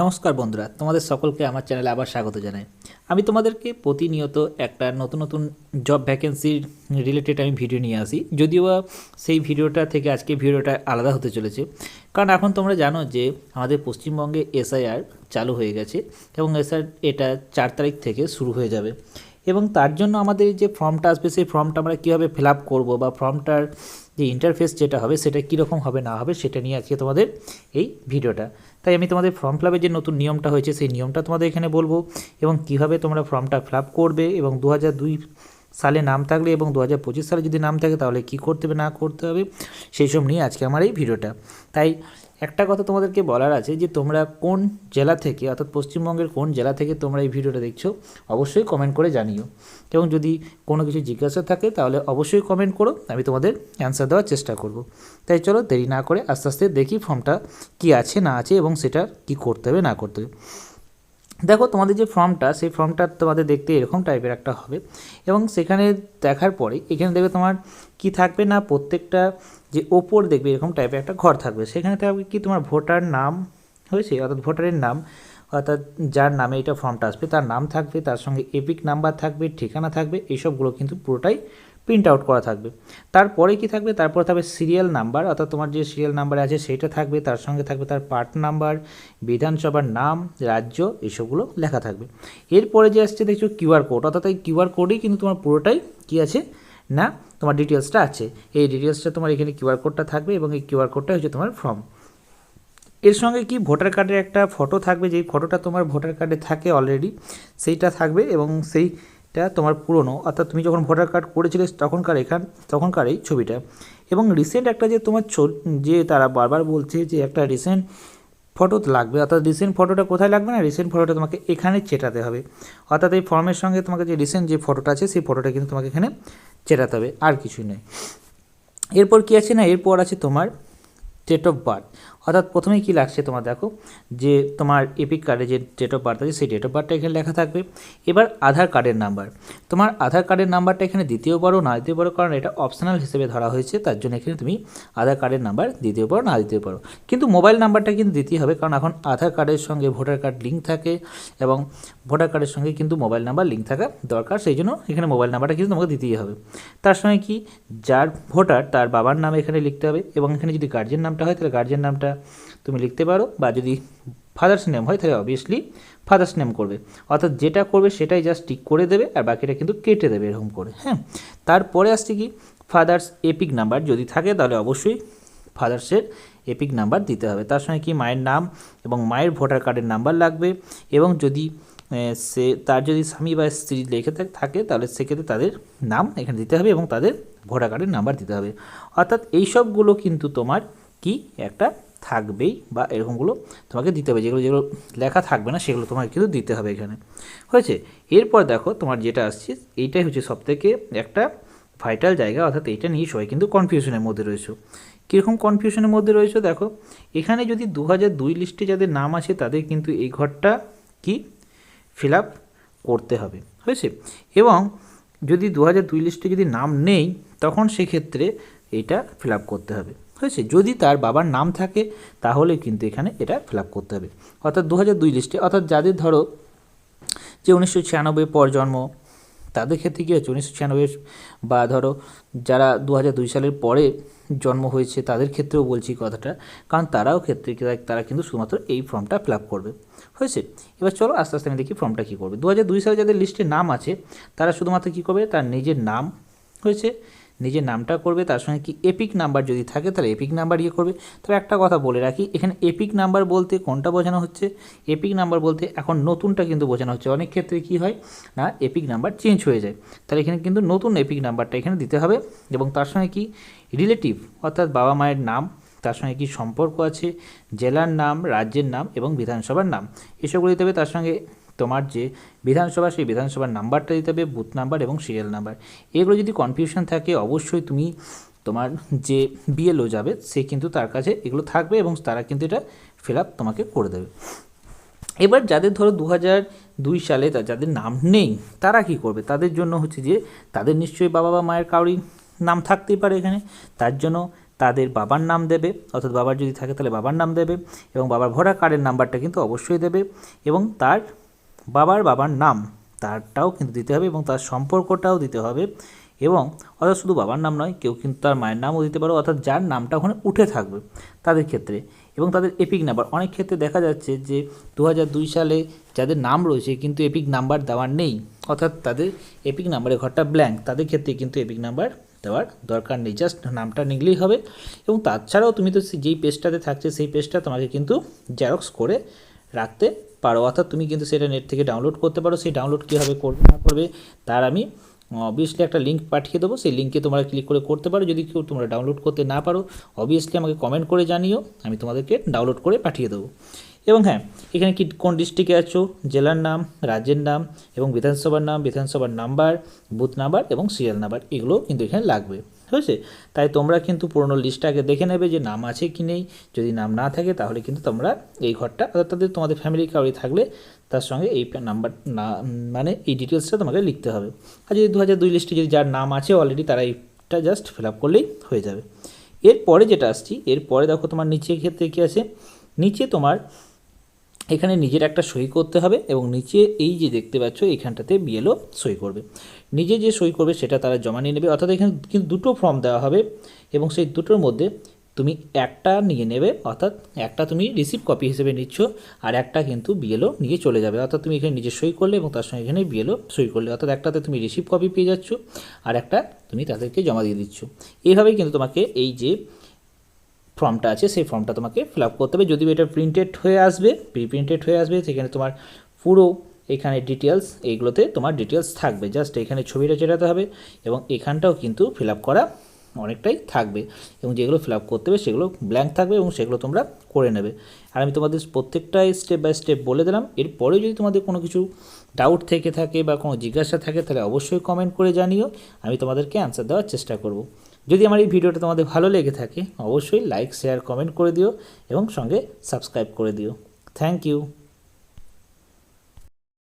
নমস্কার বন্ধুরা, তোমাদের সকলকে আমার চ্যানেলে আবার স্বাগত জানাই। আমি তোমাদেরকে প্রতিনিয়ত একটা নতুন নতুন জব ভ্যাকেন্সির রিলেটেড আমি ভিডিও নিয়ে আসি। যদিও সেই ভিডিওটা থেকে আজকে ভিডিওটা আলাদা হতে চলেছে। কারণ এখন তোমরা জানো যে আমাদের পশ্চিমবঙ্গে এসআইআর চালু হয়ে গেছে এবং এসআইআর এটা চার তারিখ থেকে শুরু হয়ে যাবে। এবং তার জন্য আমাদের যে ফর্মটা আসবে, সেই ফর্মটা আমরা কীভাবে ফিল আপ করব বা ফর্মটার যে ইন্টারফেস যেটা হবে, সেটা কীরকম হবে, না হবে, সেটা নিয়ে আজকে তোমাদের এই ভিডিওটা। তাই আমি তোমাদের ফর্ম ফিল যে নতুন নিয়মটা হয়েছে, সেই নিয়মটা তোমাদের এখানে বলব এবং কীভাবে তোমরা ফর্মটা ফিল করবে এবং দু সালে নাম থাকলে এবং দু হাজার পঁচিশ সালে যদি নাম থাকে, তাহলে কী করতে হবে, না করতে হবে, সেই সব নিয়ে আজকে আমার এই ভিডিওটা। তাই একটা কথা তোমাদেরকে বলার আছে যে তোমরা কোন জেলা থেকে, অর্থাৎ পশ্চিমবঙ্গের কোন জেলা থেকে তোমরা এই ভিডিওটা দেখছ, অবশ্যই কমেন্ট করে জানিও। এবং যদি কোনো কিছু জিজ্ঞাসা থাকে, তাহলে অবশ্যই কমেন্ট করো, আমি তোমাদের অ্যান্সার দেওয়ার চেষ্টা করব। তাই চলো দেরি না করে আস্তে আস্তে দেখি ফর্মটা কি আছে না আছে এবং সেটা কি করতে হবে, না করতে হবে। দেখো, তোমাদের যে ফর্মটা, সেই ফর্মটা তোমাদের দেখতে এরকম টাইপের একটা হবে। এবং সেখানে দেখার পরে, এখানে দেখবে তোমার কি থাকবে না, প্রত্যেকটা যে ওপর দেখবে এরকম টাইপের একটা ঘর থাকবে। সেখানে থাকবে কি তোমার ভোটার নাম হয়েছে, অর্থাৎ ভোটারের নাম। অর্থাৎ যার নামে এটা ফর্মটা আসবে, তার নাম থাকবে, তার সঙ্গে এপিক নাম্বার থাকবে, ঠিকানা থাকবে এইসবগুলো কিন্তু পুরোটাই প্রিন্ট আউট করা থাকবে। তারপরে কি থাকবে? তারপর থাকবে সিরিয়াল নাম্বার অর্থাৎ তোমার যে সিরিয়াল নাম্বার আছে সেইটা থাকবে, তার সঙ্গে থাকবে তার পার্ট নাম্বার বিধানসভার নাম, রাজ্য এইসবগুলো লেখা থাকবে। এরপরে যে আসছে, দেখছ কিউআর কোড অর্থাৎ এই কিউআর কোডেই কিন্তু তোমার পুরোটাই কী আছে? না, তোমার ডিটেলসটা আছে। এই ডিটেলসটা তোমার এখানে কিউআর কোডটা থাকবে এবং এই কিউআর কোডটা হচ্ছে তোমার ফর্ম এর সঙ্গে কি ভোটার কার্ডের একটা ফটো থাকবে? যেই ফটোটা তোমার ভোটার কার্ডে থাকে অলরেডি সেইটা থাকবে এবং সেইটা তোমার পুরনো। অর্থাৎ তুমি যখন ভোটার কার্ড করেছিলে তখনকার এখান, তখনকার এই ছবিটা। এবং রিসেন্ট একটা যে তোমার যে তারা বারবার বলছে যে একটা রিসেন্ট ফটো লাগবে, অর্থাৎ রিসেন্ট ফটোটা কোথায় লাগবে না? রিসেন্ট ফটোটা তোমাকে এখানে চেটাতে হবে। অর্থাৎ এই ফর্মের সঙ্গে তোমাকে যে রিসেন্ট যে ফটোটা আছে, সেই ফটোটা কিন্তু তোমাকে এখানে চেটাতে হবে, আর কিছুই নয়। এরপর কী আছে না? এরপর আছে তোমার ডেট অফ বার্থ অর্থাৎ প্রথমেই কী লাগছে তোমার দেখো, যে তোমার এপিক কার্ডে যে ডেট অফ বার্থ আছে, সেই ডেট অফ বার্থটা এখানে লেখা থাকবে। এবার আধার কার্ডের নাম্বার তোমার আধার কার্ডের নাম্বারটা এখানে দ্বিতীয় পারো না দিতে পারো কারণ এটা অপশনাল হিসেবে ধরা হয়েছে, তার জন্য এখানে তুমি আধার কার্ডের নাম্বার দিতেও পারো না দিতেও পারো কিন্তু মোবাইল নাম্বারটা কিন্তু দিতেই হবে, কারণ এখন আধার কার্ডের সঙ্গে ভোটার কার্ড লিঙ্ক থাকে, এবং ভোটার কার্ডের সঙ্গে কিন্তু মোবাইল নাম্বার লিঙ্ক থাকা দরকার, সেই জন্য এখানে মোবাইল নাম্বারটা কিন্তু তোমাকে দিতেই হবে। তার সঙ্গে কি? যার ভোটার তার বাবার নাম এখানে লিখতে হবে, এবং এখানে যদি গার্জেন নামটা হয়, তাহলে গার্জেন নামটা তুমি লিখতে পারো বা যদি ফাদার্স নেম হয় তাহলে অবভিয়াসলি ফাদার্স নেম করবে। অর্থাৎ যেটা করবে সেটাই জাস্ট টিক করে দেবে আর বাকিটা কিন্তু কেটে দেবে এরকম করে হ্যাঁ? তারপরে আসছে কি? ফাদার্স এপিক নাম্বার যদি থাকে তাহলে অবশ্যই ফাদার্সের এপিক নাম্বার দিতে হবে। তার সঙ্গে কি? মায়ের নাম এবং মায়ের ভোটার কার্ডের নাম্বার লাগবে এবং যদি সে, তার যদি স্বামী বা স্ত্রী লেখে থাকে তাহলে সেক্ষেত্রে তাদের নাম এখানে দিতে হবে এবং তাদের ভোটার কার্ডের নাম্বার দিতে হবে। অর্থাৎ এইসবগুলো কিন্তু তোমার কি? একটা থাকবেই বা এরকমগুলো তোমাকে দিতে হবে। যেগুলো যেগুলো লেখা থাকবে না, সেগুলো তোমাকে কিন্তু দিতে হবে এখানে। হয়েছে? এরপর দেখো তোমার যেটা আসছে, এইটাই হচ্ছে সবথেকে একটা ভাইটাল জায়গা, অর্থাৎ এইটা নিয়ে সবাই কিন্তু কনফিউশনের মধ্যে রয়েছে। কীরকম কনফিউশনের মধ্যে রয়েছে দেখো, এখানে যদি দু দুই লিস্টে যাদের নাম আছে, তাদের কিন্তু এই ঘরটা কি? ফিল করতে হবে। হয়েছে? এবং যদি দু দুই লিস্টে যদি নাম নেই, তখন সেক্ষেত্রে এটা ফিল করতে হবে। হয়েছে। যদি তার বাবার নাম থাকে, তাহলে কিন্তু এখানে এটা ফিল করতে হবে। অর্থাৎ দু হাজার দুই লিস্টে, অর্থাৎ যাদের ধরো যে উনিশশো ছিয়ানব্বই পর জন্ম, তাদের ক্ষেত্রে কী হচ্ছে উনিশশো ছিয়ানব্বই বা ধরো যারা দু দুই সালের পরে জন্ম হয়েছে, তাদের ক্ষেত্রেও বলছি কথাটা। কারণ তারাও ক্ষেত্রে তারা কিন্তু শুধুমাত্র এই ফর্মটা ফিল করবে। হয়েছে? এবার চলো আস্তে আস্তে আমি দেখি ফর্মটা কী করবে। দু দুই সালে যাদের লিস্টে নাম আছে, তারা শুধুমাত্র কী করবে? তার নিজের নাম হয়েছে। নিজের নামটা করবে, তার সঙ্গে কি এপিক নাম্বার যদি থাকে, তাহলে এপিক নাম্বার ইয়ে করবে। তবে একটা কথা বলে রাখি, এখানে এপিক নাম্বার বলতে কোনটা বোঝানো হচ্ছে? এপিক নাম্বার বলতে এখন নতুনটা কিন্তু বোঝানো হচ্ছে। অনেক ক্ষেত্রে কি হয় না এপিক নাম্বার চেঞ্জ হয়ে যায়। তাহলে এখানে কিন্তু নতুন এপিক নাম্বারটা এখানে দিতে হবে এবং তার সঙ্গে কি রিলেটিভ অর্থাৎ বাবা মায়ের নাম, তার সঙ্গে কি সম্পর্ক আছে, জেলার নাম, রাজ্যের নাম এবং বিধানসভার নাম। এসবগুলো দিতে হবে, তার সঙ্গে তোমার যে বিধানসভা, সেই বিধানসভার নাম্বারটা দিতে হবে, বুথ নাম্বার এবং সিরিয়াল নাম্বার। এগুলো যদি কনফিউশন থাকে, অবশ্যই তুমি তোমার যে বিএলও যাবে, সে কিন্তু তার কাছে এগুলো থাকবে এবং তারা কিন্তু এটা ফিল তোমাকে করে দেবে। এবার যাদের ধরো দু দুই সালে যাদের নাম নেই, তারা কি করবে? তাদের জন্য হচ্ছে যে, তাদের নিশ্চয়ই বাবা বা মায়ের কাউরি নাম থাকতেই পারে এখানে। তার জন্য তাদের বাবার নাম দেবে, অর্থাৎ বাবার যদি থাকে তাহলে বাবার নাম দেবে এবং বাবার ভোটার কার্ডের নাম্বারটা কিন্তু অবশ্যই দেবে এবং তার বাবার বাবার নাম। তারটাও কিন্তু দিতে হবে এবং তার সম্পর্কটাও দিতে হবে এবং অর্থাৎ শুধু বাবার নাম নয়, কেউ কিন্তু তার মায়ের নামও দিতে পারো, অর্থাৎ যার নামটা ওখানে উঠে থাকবে তাদের ক্ষেত্রে। এবং তাদের এপিক নাম্বার অনেক ক্ষেত্রে দেখা যাচ্ছে যে দু সালে যাদের নাম রয়েছে কিন্তু এপিক নাম্বার দেওয়ার নেই, অর্থাৎ তাদের এপিক নাম্বারের ঘরটা ব্ল্যাঙ্ক তাদের ক্ষেত্রে কিন্তু এপিক নাম্বার দেওয়ার দরকার নেই। জাস্ট নামটা নিলেই হবে। এবং তাছাড়াও তুমি তো যেই পেজটাতে থাকছে, সেই পেজটা তোমাকে কিন্তু জেরক্স করে রাখতে পারো। অর্থাৎ তুমি কিন্তু সেটা নেট থেকে ডাউনলোড করতে পারো। সেই ডাউনলোড কীভাবে করবে না করবে, তার আমি অবভিয়াসলি একটা লিঙ্ক পাঠিয়ে দেবো। সেই লিঙ্কে তোমরা ক্লিক করে করতে পারো। যদি কেউ তোমরা ডাউনলোড করতে না পারো অবভিয়াসলি আমাকে কমেন্ট করে জানিও। আমি তোমাদেরকে ডাউনলোড করে পাঠিয়ে দেবো। এবং হ্যাঁ এখানে কি, কোন ডিস্ট্রিক্টে আছো? জেলার নাম, রাজ্যের নাম এবং বিধানসভার নাম, বিধানসভার নাম্বার বুথ নাম্বার এবং সিরিয়াল নাম্বার এগুলো কিন্তু এখানে লাগবে। হয়েছে? তাই তোমরা কিন্তু পুরনো লিস্টটা আগে দেখে নেবে যে নাম আছে কি নেই। যদি নাম না থাকে, তাহলে কিন্তু তোমরা এই ঘরটা, অর্থাৎ তাদের তোমাদের ফ্যামিলি কাউরি থাকলে তার সঙ্গে এই নাম্বার না মানে এই ডিটেলসটা তোমাকে লিখতে হবে। আর যদি দু হাজার দুই লিস্টে যদি যার নাম আছে অলরেডি তারা এইটা জাস্ট ফিল আপ করলেই হয়ে যাবে। এরপরে যেটা আসছি, এরপরে দেখো তোমার নিচের ক্ষেত্রে কী আছে? নিচে তোমার এখানে নিজের একটা সই করতে হবে এবং নিচে এই যে দেখতে পাচ্ছ এখানটাতে বিএলও সই করবে। নিজে যে সই করবে, সেটা তারা জমা নিয়ে নেবে। অর্থাৎ এখানে কিন্তু দুটো ফর্ম দেওয়া হবে এবং সেই দুটোর মধ্যে তুমি একটা নিয়ে নেবে, অর্থাৎ একটা তুমি রিসিভ কপি হিসেবে নিচ্ছ আর একটা কিন্তু বিএলও নিয়ে চলে যাবে। অর্থাৎ তুমি এখানে নিজে সই করলে এবং তার সঙ্গে এখানে বিএলও সই করলে। অর্থাৎ একটাতে তুমি রিসিভ কপি পেয়ে যাচ্ছ আর একটা তুমি তাদেরকে জমা দিয়ে দিচ্ছ। এইভাবেই কিন্তু তোমাকে এই যে ফর্মটা আছে, সেই ফর্মটা তোমাকে ফিল আপ করতে হবে। যদিও এটা প্রিন্টেড হয়ে আসবে প্রি প্রিন্টেড হয়ে আসবে, সেখানে তোমার পুরো এখানে ডিটেলস এইগুলোতে তোমার ডিটেলস থাকবে। জাস্ট এখানে ছবিটা চেটাতে হবে এবং এখানটাও কিন্তু ফিল আপ করা অনেকটাই থাকবে। এবং যেগুলো ফিল আপ করতে হবে, সেগুলো ব্ল্যাঙ্ক থাকবে এবং সেগুলো তোমরা করে নেবে। আর আমি তোমাদের প্রত্যেকটাই স্টেপ বাই স্টেপ বলে দিলাম। এরপরে যদি তোমাদের কোনো কিছু ডাউট থেকে থাকে বা কোনো জিজ্ঞাসা থাকে, তাহলে অবশ্যই কমেন্ট করে জানিও। আমি তোমাদেরকে অ্যান্সার দেওয়ার চেষ্টা করব। যদি আমার এই ভিডিওটা তোমাদের ভালো লেগে থাকে, অবশ্যই লাইক শেয়ার কমেন্ট করে দিও এবং সঙ্গে সাবস্ক্রাইব করে দিও। Thank you